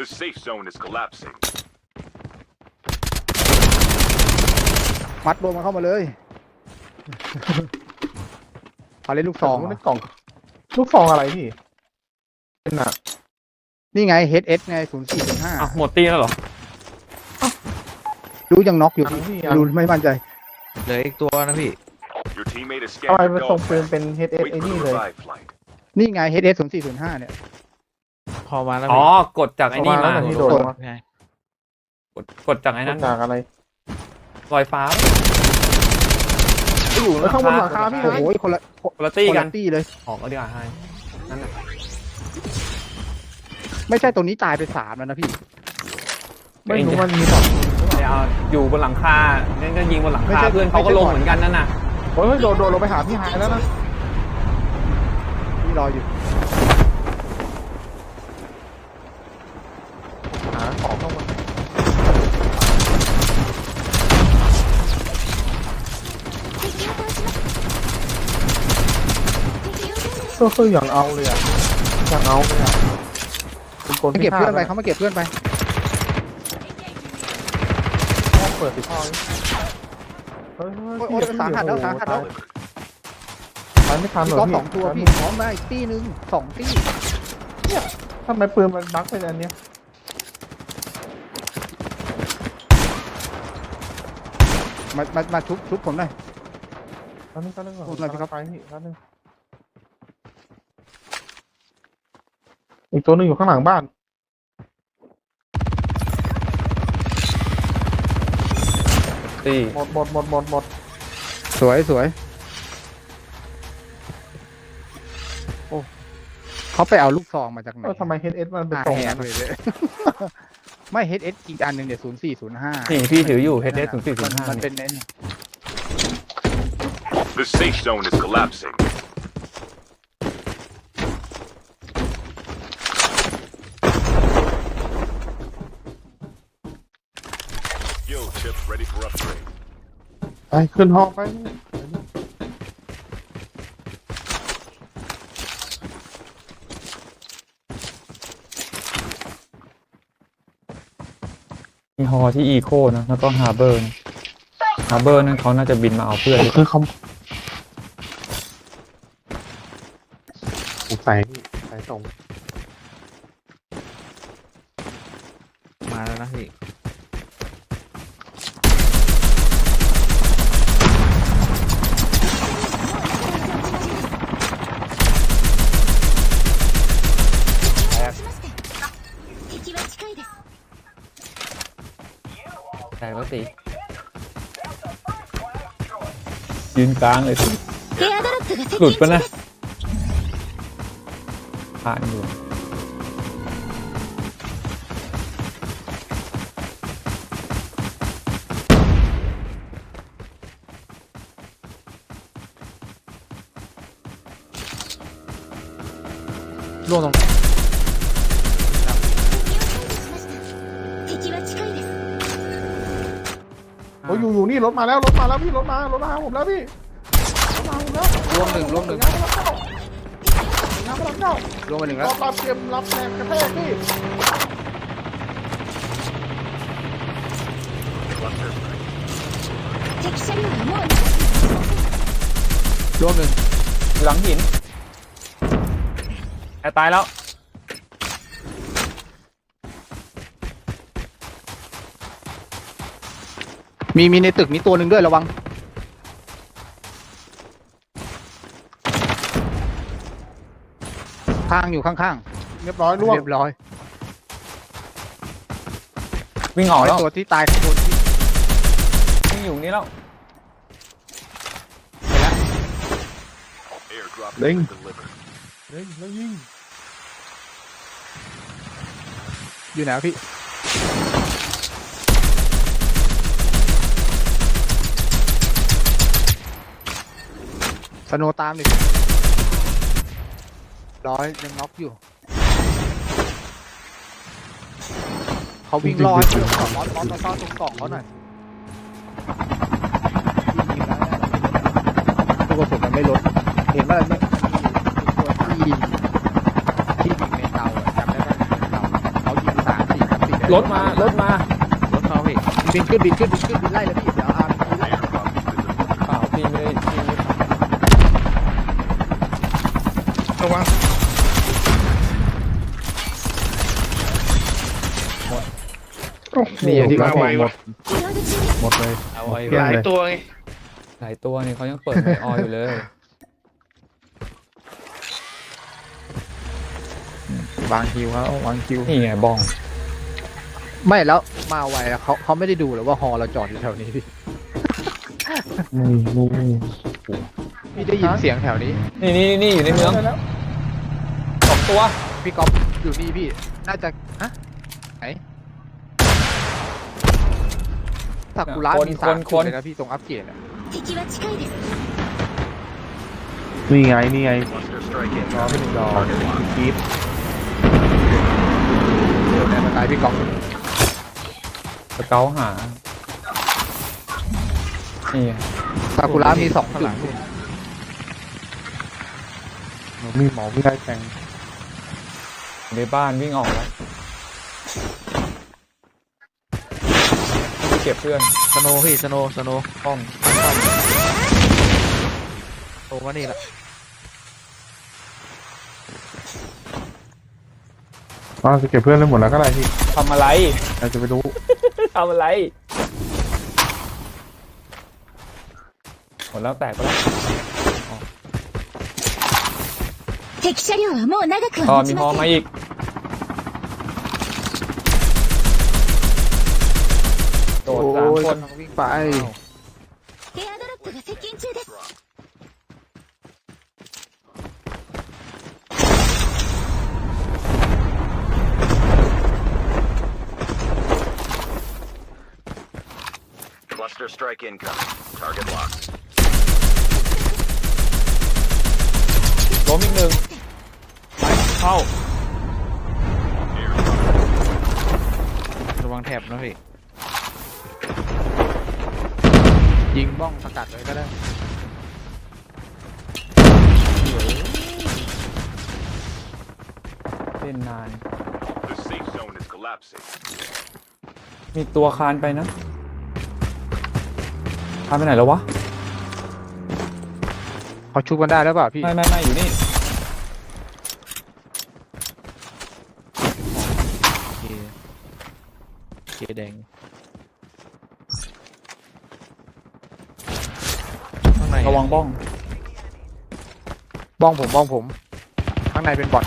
The safe zone is collapsing. มัดรวมมันเข้ามาเลยเขาเล่นลูกซองเหรในอกล่อง ลูกซองอะไรพี่เป็นอะนี่ไง HS ไงศูนย์สี่ศูนย์ห้าอะหมดตีแล้วเหรอดูยังน็อกอยู่อันพี่อันดูไม่มั่นใจ เหลืออีกตัวนะพี่ Your teammate has ทำไม scanned มัน your ส่ง dog ปืน tag. เป็น HS Wait ไอ้ for นี่ the เลย revive flight. นี่ไง HS ศูนย์สี่ศูนย์ห้าเนี่ย พอมาแล้วอ๋อพี่กดจากไอ้นี่ประมามาณนั้นที่โดนมาไงกดกดจากไอ้นั้นจากอะไรลอยฟ้าอยู่ข้างบนหลังคาพี่โอ้โหคนละคนละตี้คนกัละนตี้เลยออกก็ดีกว่าให้นั่นน่ะไม่ใช่ตรงนี้ตายไปสามแล้วนะพี่ ไม่รู้มันมีแบบไม่เอาอยู่บนหลังคาเนี่ยก็ยิงบนหลังไม่คาใช่เพื่อนเขาก็ไม่ใช่ลงบอดเหมือนกันนั่นน่ะโอ้ยโดดโดดลงไปหาพี่หายแล้วนะพี่รออยู่ หาของข้างบน ก็คืออย่างเอาเลยอะอย่างเอาเลยอะเป็นคนมาเก็บเพื่อนไปเขามาเก็บเพื่อนไปต้องเปิดสิพ่อเฮ้ยโอ้ยโอ้ยสาหัสแล้วสาหัสแล้วตายไม่ทันเหรพี่อก็พี่สองตัวพี่พร้อมมาอีกตี้หนึ่งสองตี้ทำไมปืนมันบั๊กไปอันเนี้ยมามามาชุบชุบผมหน่อยตอนนี้ก็เรื่องของพูดหน่อยสิครับไปพี่แป๊บนึง อีกตัวหนึงอยู่ข้างหลังบ้าน ตีหมดหมดหมดหมดหมดสวยสวยโอ้เขาไปเอาลูกซองมาจากไหนเออทำไม HS มันเป็นอาตรงแหนั้กนเลยเลยไม่ HS อีกอันหนึ่งเนี่ยศูนย์สี่ศูนย์ห้านี่พี่ถืออยู่ HS 0 4 0มัน5เป็นเน้น The safe zone is collapsing. ไปขึ้นห้องไปมีฮอที่อีโคนะ แล้วก็ฮาร์เบอร์นะฮาร์เบอร์นั่นเขาน่าจะบินมาเอาเพื่อน คือเขาใส่ใส่ตรง ยืนกลางเลยหลุดปะนะผ่านอยู่ล่วงตรง อ้ยอยู่อยู่นี่รถมาแล้วรถมาแล้วพี่รถมารถมาหาผมแล้วพี่รถมาผมแล้ว ร่วงหนึ่งร่วงหนึ่ง น้ำมันเข้าน้ำมันเข้า ร่วงไปหนึ่ง ร แล้ว อบรับเตรียมรับแรงกระแทกพี่ 敵車両がもう ร่วงหนึ่ง อยู่หลังหินแอร์ตายแล้ว มีมีในตึกนี้ตัวหนึ่งด้วยระวัง ข้างอยู่ข้างเรียบร้อยๆ ล่วงเรียบร้อยวิ่งออกไอแล้วตัวที่ตายข้างบนที่วิ่งอยู่นี่แล้ว Airdrop has Ling. been delivered. เฮ้ยแล้วยิงอยู่ไหนวะพี่ สโนว์ตามดิร้อยยังน็อกอยู่ เขาวิ่งรอดเพื่อนก่อนมอสมอสมาซ่อนตรงกล่องเขาหน่อยยิงแล้วลูกกระสุนมันไม่ลด เห็นว่าอะไรไหมตัวที่ยิงที่ยิงในเตาอะจำได้ไหมในเตาเขายิงสามสี่รถมารถมารถเข้าพี่บินขึ้นบินขึ้นบินขึ้นบินไล่เลยพี่เดี๋ยวอาร์มไล่ Airdrop has been delivered. เปล่าพี่ไม่ได้พี่ไม่ได้ขับ ระวังนี่อย่างที่เขาไอกหมดหมดเลยเอาไว้หลายตัวไงหลายตัวนี่เขายังเปิดไออออยู่เลยบางคิวครับวางคิวนี่ไงบอง ไม่แล้วมาไวเขาเขาไม่ได้ดูหรอว่าฮอเราจอดอยู่แถวนี้พี่ไม่ไม่ พี่ได้ยินเสียงแถวนี้ นี่นี่นี่อยู่ในเมืองสองตัวพี่ก๊อฟอยู่นี่พี่ น่าจะฮะไหนสักุระมีสามคนเลยนะพี่ตรงอัพเกรดอะนี่ไง นี่ไงรอพี่หนึ่งรอคีบเดี๋ยวแนมาตายพี่ก๊อฟะเกาหานี่ซากุระมีสองจุด มีหมอไม่ได้แทงอยู่ในบ้านวิ่งออกแล้วไปเก็บเพื่อนสโนว์พี่สโนว์สโนว์ป้อมโตมานี่ละอ๋อจะเก็บเพื่อนเลยหมดแล้วก็ได้พี่ทำอะไรเราจะไปรู้ ทำอะไรหมดแล้วแตกไปแล้ว 敵車両はもう長く อ๋อ は持 มี ち ฮอ ませ มาน อีก โดดสามคน กำลังวิ่งไป エアドロップが接近中です Cluster strike incoming. Target locked. ล้มอีกหนึ่งไป เข้า ระวังแถบนะพี่ ยิงบ้องสกัดเลยก็ได้เล่นนาน The safe zone is collapsing. มีตัวคานไปนะ คานไปไหนแล้ววะ เขาชุบกันได้แล้วเปล่าพี่ ไม่ไม่ไม่อยู่นี่ เคเคแดงข้างใน ระวังบ้อง บ้องผมบ้องผม ข้างในเป็นบอท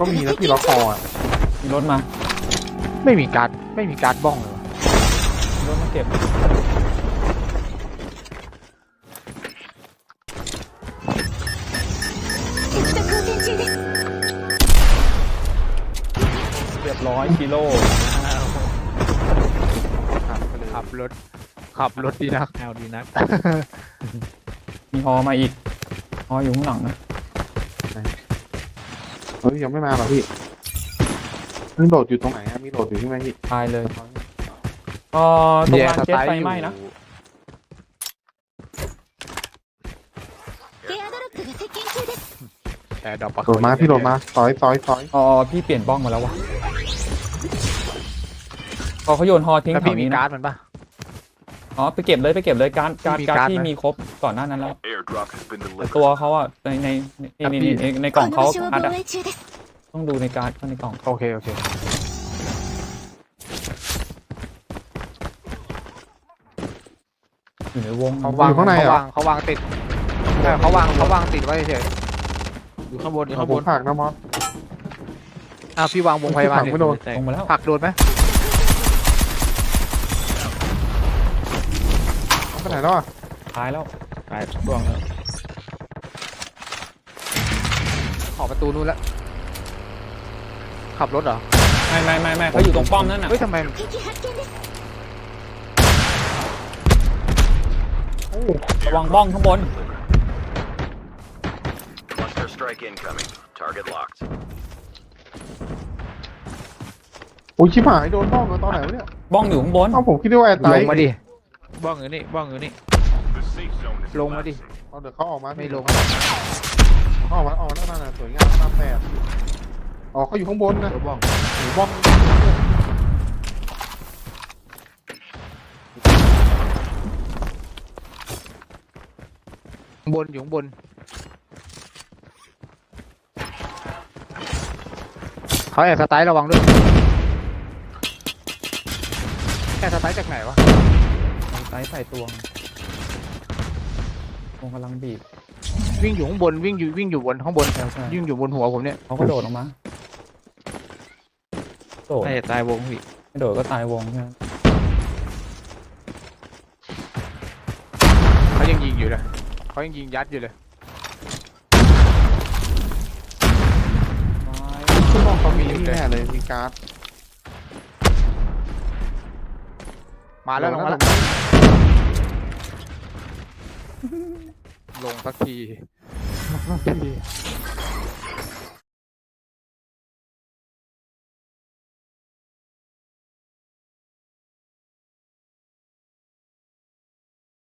ก็มีแล้วที่ล็อกคอมีรถมา ไม่มีการ์ดไม่มีการ์ดบ้องเลยรถมาเก็บ 100กิโลขับรถ ขับรถดีนักแอลดีนักมีฮอมาอีกฮออยู่ข้างหลังนะเฮ้ยยังไม่มาหรอพี่มีโหลดอยู่ตรงไหนอะมีโหลดอยู่ที่ไหนพี่ตายเลยอ๋อตรงลานเช็ตไฟไหม้นะแต่ดอกปะโหลดมาพี่โหลดมาซอยซอยซอยอ๋อพี่เปลี่ยนบ้องมาแล้ววะ พอเขาโยนฮอทิ้ง แล้ว แถ พี่ ว มี นี้นะ การ์ดมันปะ อ๋อไปเก็บเลยไปเก็บเลยการดการด มี การ การ์ ด ด ที่ ไหม มีครบก่อนหน้านั้นแล้ว Airdrop has been แต่ delivered. ตัวเขาอะในในในในในในในกล่อง この เขา 場所を การ์ด 防 อะ 衛中です ต้องดูในการ์ดเขาในกล่อง โอเค โอเค อยู่ในวง เขาวางเขาวางเขาวางติดเออเขาวางเขาวางติดไว้เฉย อยู่ข้างบนอยู่ เอา ข้าง ผ บ ม น ผักนะมอส อ้าวพี่วางวงพยาบาล ไม่โดน แตก ลงมาแล้ว ผักโดนไหม ไปไหนแล้วอะตายแล้วตายร่วงแล้วขอประตูนู้นแล้ว ขับรถเหรอ ไม่ไม่ไม่ไม่เขาอยู่ตรงป้อมนั่นน่ะเฮ้ยทำไมโอ้ระวังบ้องข้างบน Cluster strike incoming. Target locked. โอ้ยชิบหายโดนบ้องมาตอนไหนวะเนี่ยบ้องอยู่ข้างบน เอ้าผมคิดว่าไอร์ไตลงมาดิ บ้องอยู่นี่บ้องอยู่นี่ The safe zone is ลงมาดิ collapsing. เอาเดี๋ยวเขาออกมาไม่ลง เขาออกมาออกมาหน้าหน้าสวยงามหน้าแปดอ๋อเขาอยู่ข้างบนนะตัวบ้องหรือบ้องข้างบนอยู่ข้างบนเขาแอบสไตล์ระวังด้วยแอบสไตล์จากไหนวะ ไซส์ใส่ตัวคงกำลังบีบ วิ่งอยู่ข้างบนวิ่งอยู่วิ่งอยู่บนข้างบนใช่ใช่ วิ่งอยู่บนหัวผมเนี่ยเขาก็โดดออกมา โดดน่าจะตายวงพี่ไม่โดดก็ตายวงใช่ไหมเขายังยิงอยู่เลยเขายังยิงยัดอยู่เลยชั่วโมงเขามีนี่แน่เลยมีการ์ดมาแล้วลงมาแล้ว ลงสักทีลงสักที